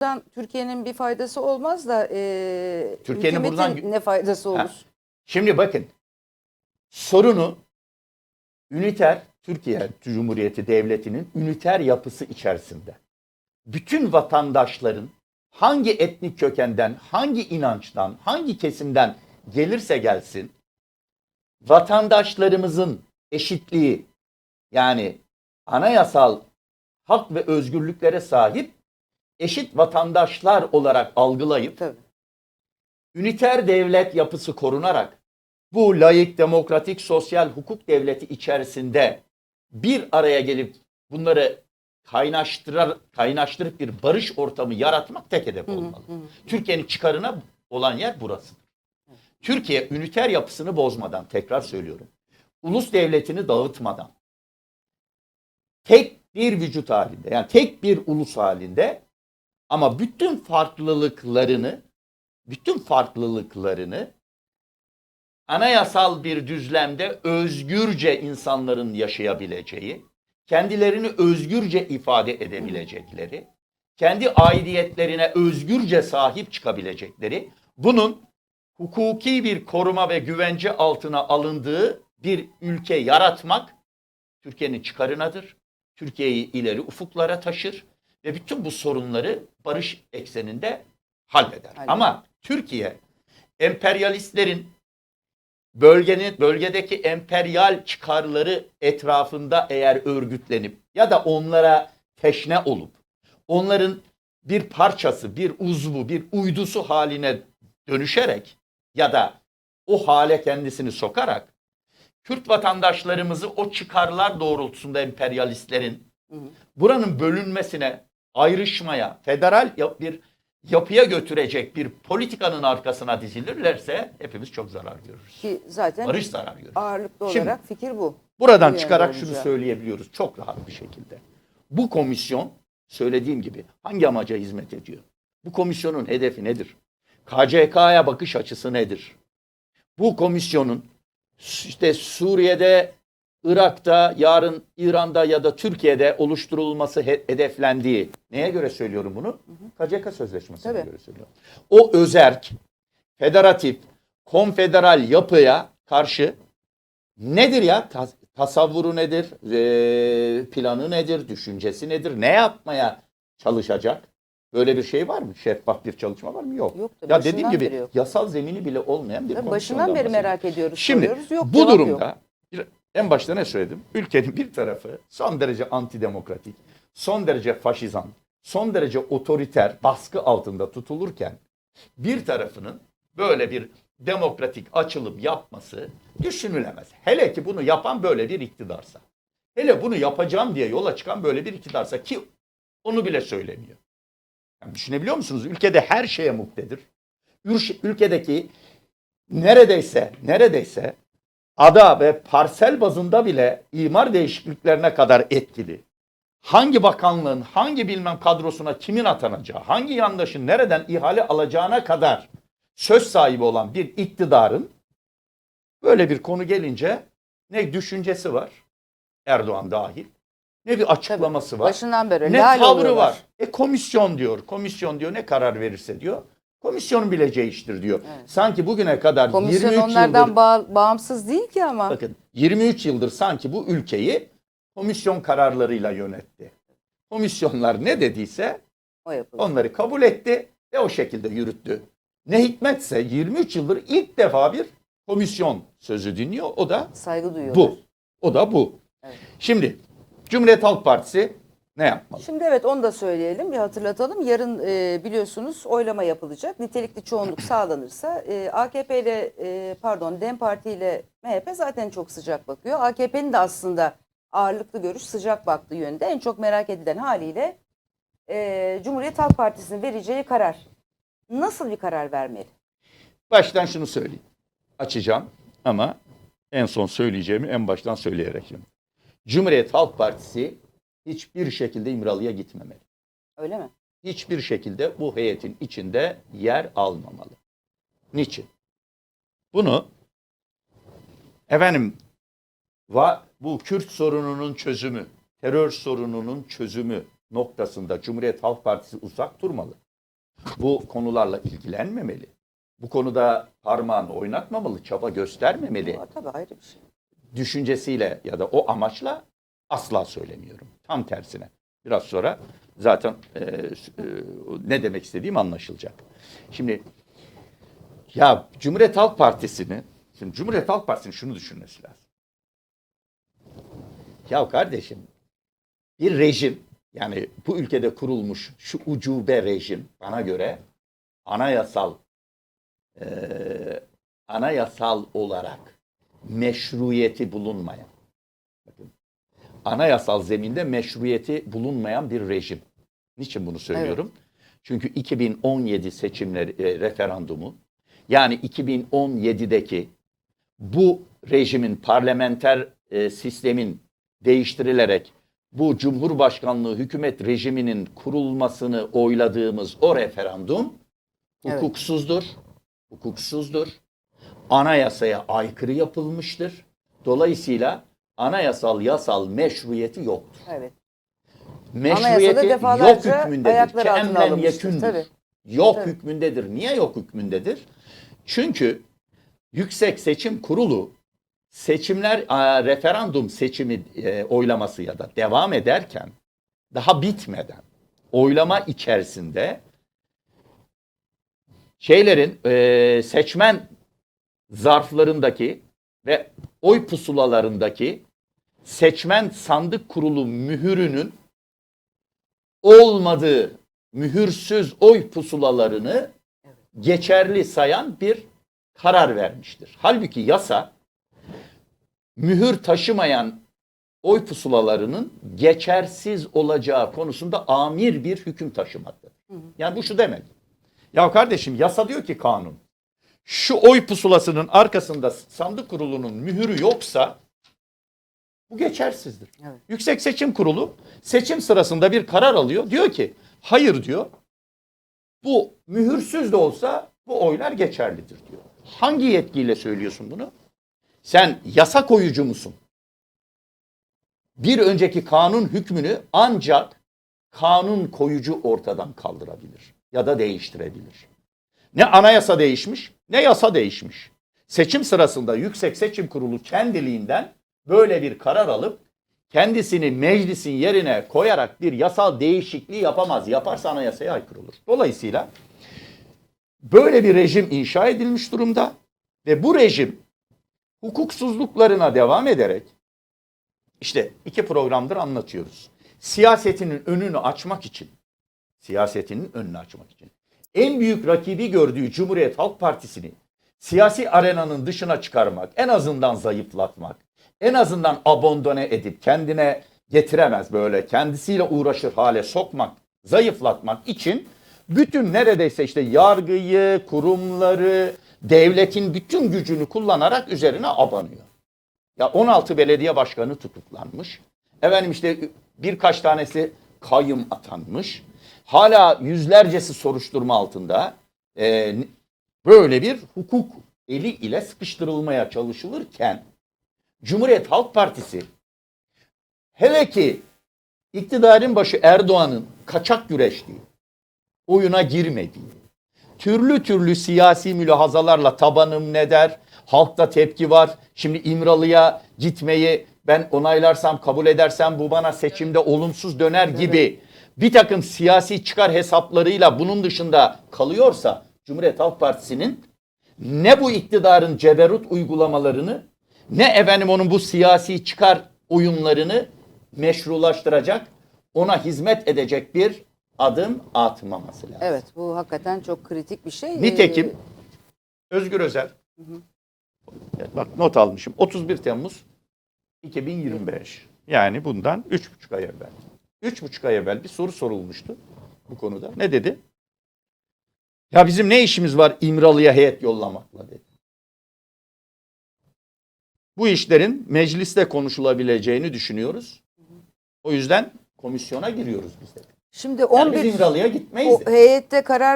buradan Türkiye'nin bir faydası olmaz da e, Türkiye'nin buradan- ne faydası olur? Ha. Şimdi bakın sorunu üniter Türkiye Cumhuriyeti Devleti'nin üniter yapısı içerisinde. Bütün vatandaşların hangi etnik kökenden, hangi inançtan, hangi kesimden gelirse gelsin vatandaşlarımızın eşitliği yani anayasal hak ve özgürlüklere sahip eşit vatandaşlar olarak algılayıp Tabii. üniter devlet yapısı korunarak bu layık, demokratik, sosyal hukuk devleti içerisinde bir araya gelip bunları kaynaştırar, kaynaştırıp bir barış ortamı yaratmak tek hedef olmalı. Türkiye'nin çıkarına olan yer burası. Türkiye üniter yapısını bozmadan, tekrar söylüyorum, ulus devletini dağıtmadan, tek bir vücut halinde, yani tek bir ulus halinde ama bütün farklılıklarını, bütün farklılıklarını anayasal bir düzlemde özgürce insanların yaşayabileceği, kendilerini özgürce ifade edebilecekleri, kendi aidiyetlerine özgürce sahip çıkabilecekleri, bunun hukuki bir koruma ve güvence altına alındığı bir ülke yaratmak Türkiye'nin çıkarınadır. Türkiye'yi ileri ufuklara taşır ve bütün bu sorunları barış ekseninde halleder. Halleder. Ama Türkiye emperyalistlerin bölgenin bölgedeki emperyal çıkarları etrafında eğer örgütlenip ya da onlara teşne olup onların bir parçası, bir uzvu, bir uydusu haline dönüşerek ya da o hale kendisini sokarak Kürt vatandaşlarımızı o çıkarlar doğrultusunda emperyalistlerin buranın bölünmesine, ayrışmaya, federal bir yapıya götürecek bir politikanın arkasına dizilirlerse hepimiz çok zarar görürüz. Ki zaten Barış zarar görür. ağırlıklı Şimdi- olarak fikir bu. Buradan Bu çıkarak şunu söyleyebiliyoruz çok rahat bir şekilde. Bu komisyon söylediğim gibi hangi amaca hizmet ediyor? Bu komisyonun hedefi nedir? KCK'ya bakış açısı nedir? Bu komisyonun işte Suriye'de, Irak'ta, yarın İran'da ya da Türkiye'de oluşturulması he- hedeflendiği neye göre söylüyorum bunu? KCK Sözleşmesi'ne Tabii. göre söylüyorum. O özerk, federatif, konfederal yapıya karşı nedir ya? Tas- tasavvuru nedir? Ee, planı nedir? Düşüncesi nedir? Ne yapmaya çalışacak? Böyle bir şey var mı? Şeffaf bir çalışma var mı? Yok. Yok tabii, ya dediğim gibi yok. yasal zemini bile olmayan bir Tabii başından beri merak ediyoruz. Şimdi soruyoruz. Yok, bu durumda yok. En başta ne söyledim? Ülkenin bir tarafı son derece antidemokratik, son derece faşizan, son derece otoriter baskı altında tutulurken bir tarafının böyle bir demokratik açılım yapması düşünülemez. Hele ki bunu yapan böyle bir iktidarsa. Hele bunu yapacağım diye yola çıkan böyle bir iktidarsa ki onu bile söylemiyor. Yani düşünebiliyor musunuz? Ülkede her şeye muktedir. Ülkedeki neredeyse neredeyse ada ve parsel bazında bile imar değişikliklerine kadar etkili. Hangi bakanlığın, hangi bilmem kadrosuna kimin atanacağı, hangi yandaşın nereden ihale alacağına kadar söz sahibi olan bir iktidarın böyle bir konu gelince ne düşüncesi var Erdoğan dahil ne bir açıklaması var Başından beri ne tavrı oluyorlar. var. E komisyon diyor. Komisyon diyor ne karar verirse diyor. Komisyonun bileceği iştir diyor. Evet. Sanki bugüne kadar Komisyon 23 onlardan yıldır bağ- bağımsız değil ki ama. bakın 23 yıldır sanki bu ülkeyi komisyon kararlarıyla yönetti. Komisyonlar ne dediyse O yapıldı. onları kabul etti ve o şekilde yürüttü. Ne hikmetse 23 yıldır ilk defa bir komisyon sözü dinliyor. O da Saygı duyuyorlar. bu. O da bu. Evet. Şimdi Cumhuriyet Halk Partisi ne yapmalı? Şimdi evet onu da söyleyelim bir hatırlatalım. Yarın e, biliyorsunuz oylama yapılacak. Nitelikli çoğunluk sağlanırsa e, AKP ile e, pardon DEM Parti ile MHP zaten çok sıcak bakıyor. AKP'nin de aslında ağırlıklı görüş sıcak baktığı yönde. En çok merak edilen haliyle e, Cumhuriyet Halk Partisi'nin vereceği karar. Nasıl bir karar vermeli? Baştan şunu söyleyeyim. Açacağım ama en son söyleyeceğimi en baştan söyleyerek. Cumhuriyet Halk Partisi hiçbir şekilde İmralı'ya gitmemeli. Öyle mi? Hiçbir şekilde bu heyetin içinde yer almamalı. Niçin? Bunu efendim va, bu Kürt sorununun çözümü, terör sorununun çözümü noktasında Cumhuriyet Halk Partisi uzak durmalı. bu konularla ilgilenmemeli. Bu konuda parmağını oynatmamalı, çaba göstermemeli Aa, tabii ayrı bir şey. düşüncesiyle ya da o amaçla asla söylemiyorum. Tam tersine. Biraz sonra zaten e, e, ne demek istediğim anlaşılacak. Şimdi ya Cumhuriyet Halk Partisi'ni şimdi Cumhuriyet Halk Partisi'nin şunu düşünmesi lazım. Ya kardeşim bir rejim yani bu ülkede kurulmuş şu ucube rejim bana göre anayasal e, anayasal olarak meşruiyeti bulunmayan bakın anayasal zeminde meşruiyeti bulunmayan bir rejim. Niçin bunu söylüyorum? Çünkü 2017 seçimleri e, referandumu yani 2017'deki bu rejimin parlamenter e, sistemin değiştirilerek bu Cumhurbaşkanlığı hükümet rejiminin kurulmasını oyladığımız o referandum Evet. hukuksuzdur. Hukuksuzdur. Anayasaya aykırı yapılmıştır. Dolayısıyla anayasal yasal meşruiyeti yoktur. Evet. Meşruiyeti Anayasada yok defalarca hükmündedir. ayaklar altına alınmıştır, yekündür. tabii. Yok Tabii. hükmündedir. Niye yok hükmündedir? Çünkü Yüksek Seçim Kurulu seçimler referandum seçimi e, oylaması ya da devam ederken daha bitmeden oylama içerisinde şeylerin e, seçmen zarflarındaki ve oy pusulalarındaki seçmen sandık kurulu mühürünün olmadığı mühürsüz oy pusulalarını geçerli sayan bir karar vermiştir. Halbuki yasa mühür taşımayan oy pusulalarının geçersiz olacağı konusunda amir bir hüküm taşımaktadır. Yani bu şu demek. Ya kardeşim yasa diyor ki kanun. Şu oy pusulasının arkasında sandık kurulunun mühürü yoksa bu geçersizdir. Evet. Yüksek Seçim Kurulu seçim sırasında bir karar alıyor. Diyor ki hayır diyor. Bu mühürsüz de olsa bu oylar geçerlidir diyor. Hangi yetkiyle söylüyorsun bunu? Sen yasa koyucu musun? Bir önceki kanun hükmünü ancak kanun koyucu ortadan kaldırabilir ya da değiştirebilir. Ne anayasa değişmiş ne yasa değişmiş. Seçim sırasında Yüksek Seçim Kurulu kendiliğinden böyle bir karar alıp kendisini meclisin yerine koyarak bir yasal değişikliği yapamaz. Yaparsa anayasaya aykırı olur. Dolayısıyla böyle bir rejim inşa edilmiş durumda ve bu rejim hukuksuzluklarına devam ederek işte iki programdır anlatıyoruz. Siyasetinin önünü açmak için, siyasetinin önünü açmak için en büyük rakibi gördüğü Cumhuriyet Halk Partisi'ni siyasi arenanın dışına çıkarmak, en azından zayıflatmak, en azından abandone edip kendine getiremez böyle kendisiyle uğraşır hale sokmak, zayıflatmak için bütün neredeyse işte yargıyı, kurumları, devletin bütün gücünü kullanarak üzerine abanıyor. Ya 16 belediye başkanı tutuklanmış. Efendim işte birkaç tanesi kayyum atanmış. Hala yüzlercesi soruşturma altında. Ee, böyle bir hukuk eli ile sıkıştırılmaya çalışılırken Cumhuriyet Halk Partisi hele ki iktidarın başı Erdoğan'ın kaçak güreştiği, oyuna girmediği, türlü türlü siyasi mülahazalarla tabanım ne der, halkta tepki var. Şimdi İmralı'ya gitmeyi ben onaylarsam, kabul edersem bu bana seçimde olumsuz döner gibi bir takım siyasi çıkar hesaplarıyla bunun dışında kalıyorsa Cumhuriyet Halk Partisi'nin ne bu iktidarın ceberut uygulamalarını ne efendim onun bu siyasi çıkar oyunlarını meşrulaştıracak, ona hizmet edecek bir adım atmaması lazım. Evet bu hakikaten çok kritik bir şey. Nitekim Ee, Özgür Özel Evet, bak not almışım 31 Temmuz 2025 yani bundan 3,5 ay evvel 3,5 ay evvel bir soru sorulmuştu bu konuda ne dedi? Ya bizim ne işimiz var İmralı'ya heyet yollamakla dedi. Bu işlerin mecliste konuşulabileceğini düşünüyoruz. O yüzden komisyona giriyoruz biz de. Şimdi Yani 11 biz İmralı'ya gitmeyiz. o heyette karar